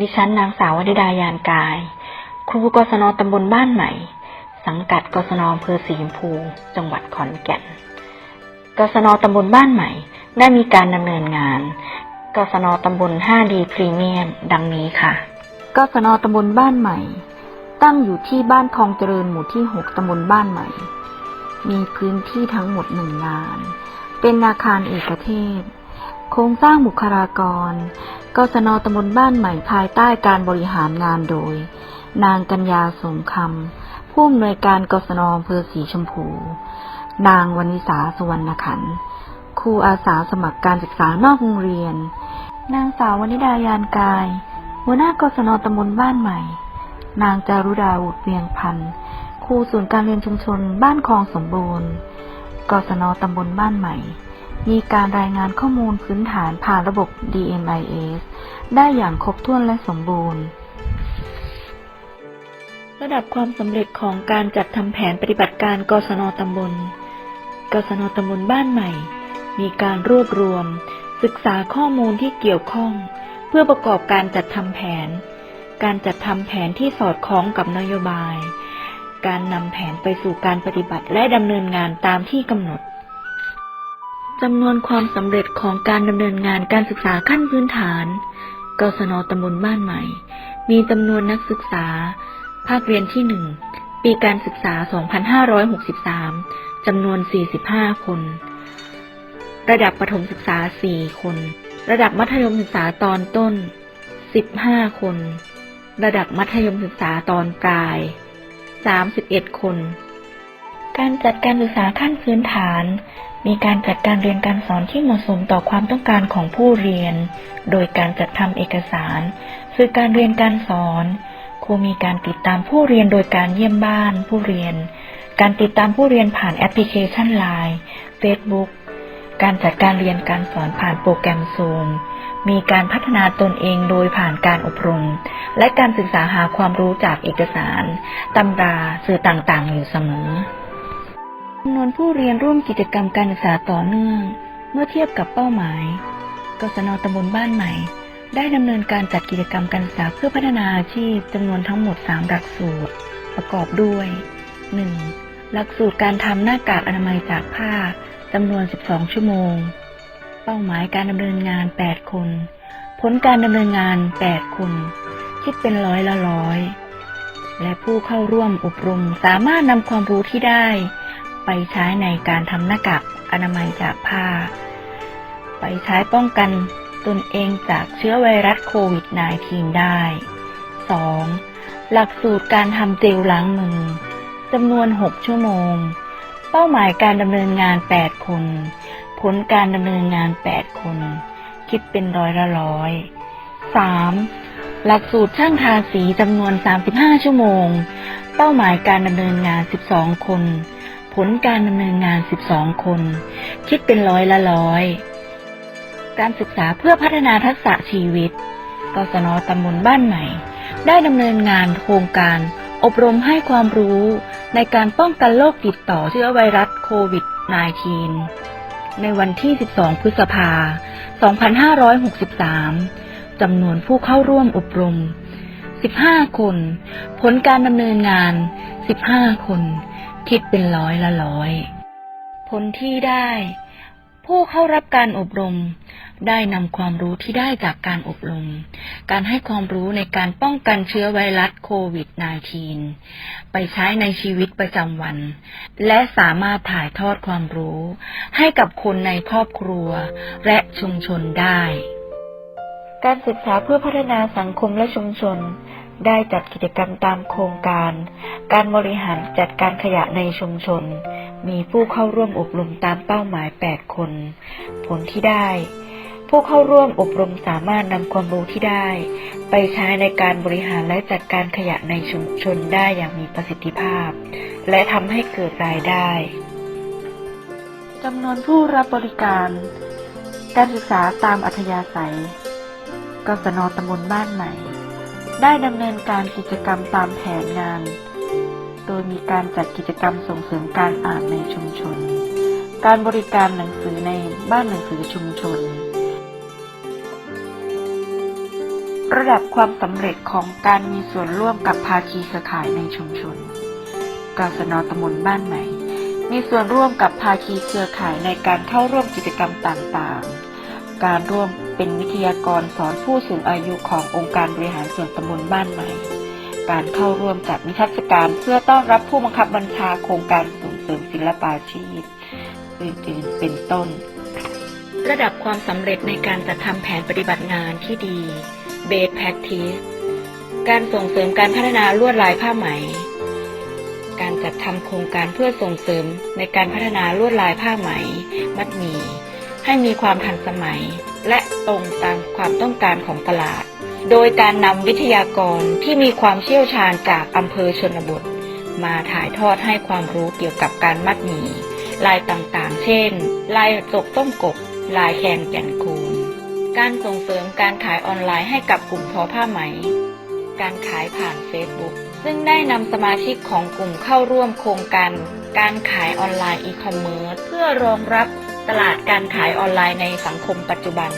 ดิฉันนางสาววนิดายานกาย ครูกศนตำบลบ้านใหม่ สังกัดกศนอำเภอสีชมพู จังหวัดขอนแก่น กศนตำบลบ้านใหม่ ได้มีการดำเนินงาน กศนตำบล 5D พรีเมียม ดังนี้ค่ะ กศนตำบลบ้านใหม่ ตั้งอยู่ที่บ้านคองเจริญหมู่ที่ 6ตำบลบ้านใหม่ มีพื้นที่ทั้งหมดหนึ่งงาน เป็นอาคารเอกเทศ โครงสร้างบุคลากร กศนตำบลบ้านใหม่ภายใต้การบริหารงานโดย นางกัญญาสงคำผู้อำนวยการกศนอำเภอสีชมพู นางวนิสาสุวรรณขันธ์ครูอาสาสมัครการศึกษานอกโรงเรียน นางสาววนิดายานกาย หัวหน้ากศนตำบลบ้านใหม่ นางจารุดาอุดเวียงพันธ์ครูศูนย์การเรียนชุมชนบ้านคลองสมบูรณ์กศนตำบลบ้านใหม่ มีการรายงานข้อมูลพื้นฐานผ่านระบบ DMIS ได้อย่างครบถ้วนและสมบูรณ์ ระดับความสำเร็จของการจัดทำแผนปฏิบัติการกศนตำบล กศนตำบลบ้านใหม่ มีการรวบรวม ศึกษาข้อมูลที่เกี่ยวข้อง เพื่อประกอบการจัดทำแผน การจัดทำแผนที่สอดคล้องกับนโยบาย การนำแผนไปสู่การปฏิบัติและดำเนินงานตามที่กำหนด จำนวนความสำเร็จของการดำเนินงานการศึกษาขั้นพื้นฐาน กศนตำบลบ้านใหม่ มีจำนวนนักศึกษา ภาคเรียนที่1ปีการศึกษา 2563 จำนวน 45 คน ระดับประถมศึกษา 4 คน ระดับมัธยมศึกษาตอนต้น 15 คน ระดับมัธยมศึกษาตอนปลาย 31 คน การจัดการศึกษาขั้นพื้นฐาน มีการจัดการเรียนการสอนที่เหมาะสมต่อความต้องการของผู้เรียน โดยการจัดทำเอกสาร สื่อการเรียนการสอนครูมีการติดตามผู้เรียนโดยการเยี่ยมบ้านผู้เรียน การติดตามผู้เรียนผ่านแอปพลิเคชัน Line Facebook การจัดการเรียนการสอนผ่านโปรแกรม Zoom มีการพัฒนาตนเองโดยผ่านการอบรม และการศึกษาหาความรู้จากเอกสาร ตำราสื่อต่างๆ อยู่เสมอ จำนวนผู้เรียนร่วมกิจกรรมการศึกษาต่อเนื่อง เมื่อเทียบกับเป้าหมาย กศนตำบลบ้านใหม่ ได้ดำเนินการจัดกิจกรรมการศึกษาเพื่อพัฒนาอาชีพจำนวนทั้งหมด 3 หลักสูตร ประกอบด้วย 1. หลักสูตรการทำหน้ากากอนามัยจากผ้าจำนวน 12 ชั่วโมง เป้าหมายการดำเนินงาน 8 คน ผลการดำเนินงาน 8 คน คิดเป็นร้อยละร้อย และผู้เข้าร่วมอบรมสามารถนำความรู้ที่ได้ ไปใช้ในการทำหน้ากากอนามัยจากผ้า ไปใช้ป้องกันตนเองจากเชื้อไวรัสโควิด -19 ได้ 2. หลักสูตรการทำเจลล้างมือจำนวน 6 ชั่วโมง เป้าหมายการดำเนินงาน 8 คน ผลการดำเนินงาน 8 คน คิดเป็นร้อยละร้อย 3. หลักสูตรช่างทาสีจำนวน 35 ชั่วโมง เป้าหมายการดำเนินงาน 12 คน ผลการดำเนินงาน 12 คน คิดเป็นร้อยละร้อย การศึกษาเพื่อพัฒนาทักษะชีวิต กศนตำบลบ้านใหม่ ได้ดำเนินงานโครงการ อบรมให้ความรู้ในการป้องกันโรคติดต่อเชื้อไวรัสโควิด -19 ในวันที่ 12 พฤษภา 2563 จำนวนผู้เข้าร่วมอบรม 15 คน ผลการดำเนินงาน 15 คน คิดเป็นร้อยละร้อย ผลที่ได้ ผู้เข้ารับการอบรม ได้นำความรู้ที่ได้จากการอบรม การให้ความรู้ในการป้องกันเชื้อไวรัสโควิด -19 ไปใช้ในชีวิตประจำวัน และสามารถถ่ายทอดความรู้ ให้กับคนในครอบครัว และชุมชนได้ การศึกษาเพื่อพัฒนาสังคมและชุมชน ได้จัดกิจกรรมตามโครงการ การบริหารจัดการขยะในชุมชน มีผู้เข้าร่วมอบรมตามเป้าหมาย 8 คน ผลที่ได้ ผู้เข้าร่วมอบรมสามารถนำความรู้ที่ได้ ไปใช้ในการบริหารและจัดการขยะในชุมชนได้อย่างมีประสิทธิภาพ และทำให้เกิดรายได้จำนวนผู้รับบริการ การศึกษาตามอัธยาศัยกศนตำบลบ้านใหม่ ได้ดำเนินการกิจกรรมตามแผนงาน โดยมีการจัดกิจกรรมส่งเสริมการอ่านในชุมชน การบริการหนังสือในบ้านหนังสือชุมชน ระดับความสำเร็จของการมีส่วนร่วมกับภาคีเครือข่ายในชุมชนกศนตำบลบ้านใหม่ มีส่วนร่วมกับภาคีเครือข่ายในการเข้าร่วมกิจกรรมต่างๆ การร่วมเป็นวิทยากรสอนผู้สูงอายุขององค์การบริหารส่วนตำบลบ้านใหม่ การเข้าร่วมจัดนิทรรศการเพื่อต้อนรับผู้บังคับบัญชาโครงการส่งเสริมศิลปาชีพอื่นๆเป็นต้น ระดับความสำเร็จในการจัดทำแผนปฏิบัติงานที่ดี Best Practice การส่งเสริมการพัฒนาลวดลายผ้าไหม การจัดทำโครงการเพื่อส่งเสริมในการพัฒนาลวดลายผ้าไหม มัดหมี่ ให้มีความทันสมัย และตรงตามความต้องการของตลาด โดยการนำวิทยากรที่มีความเชี่ยวชาญจากอำเภอชนบท มาถ่ายทอดให้ความรู้เกี่ยวกับการมัดหมี่ลายต่างๆ เช่น ลายจกต้มกบ ลายแคนแก่นคูน การส่งเสริมการขายออนไลน์ให้กับกลุ่มทอผ้าไหม การขายผ่าน Facebook ซึ่งได้นำสมาชิกของกลุ่มเข้าร่วมโครงการ การขายออนไลน์อีคอมเมิร์ซเพื่อรองรับ ตลาดการขายออนไลน์ในสังคมปัจจุบัน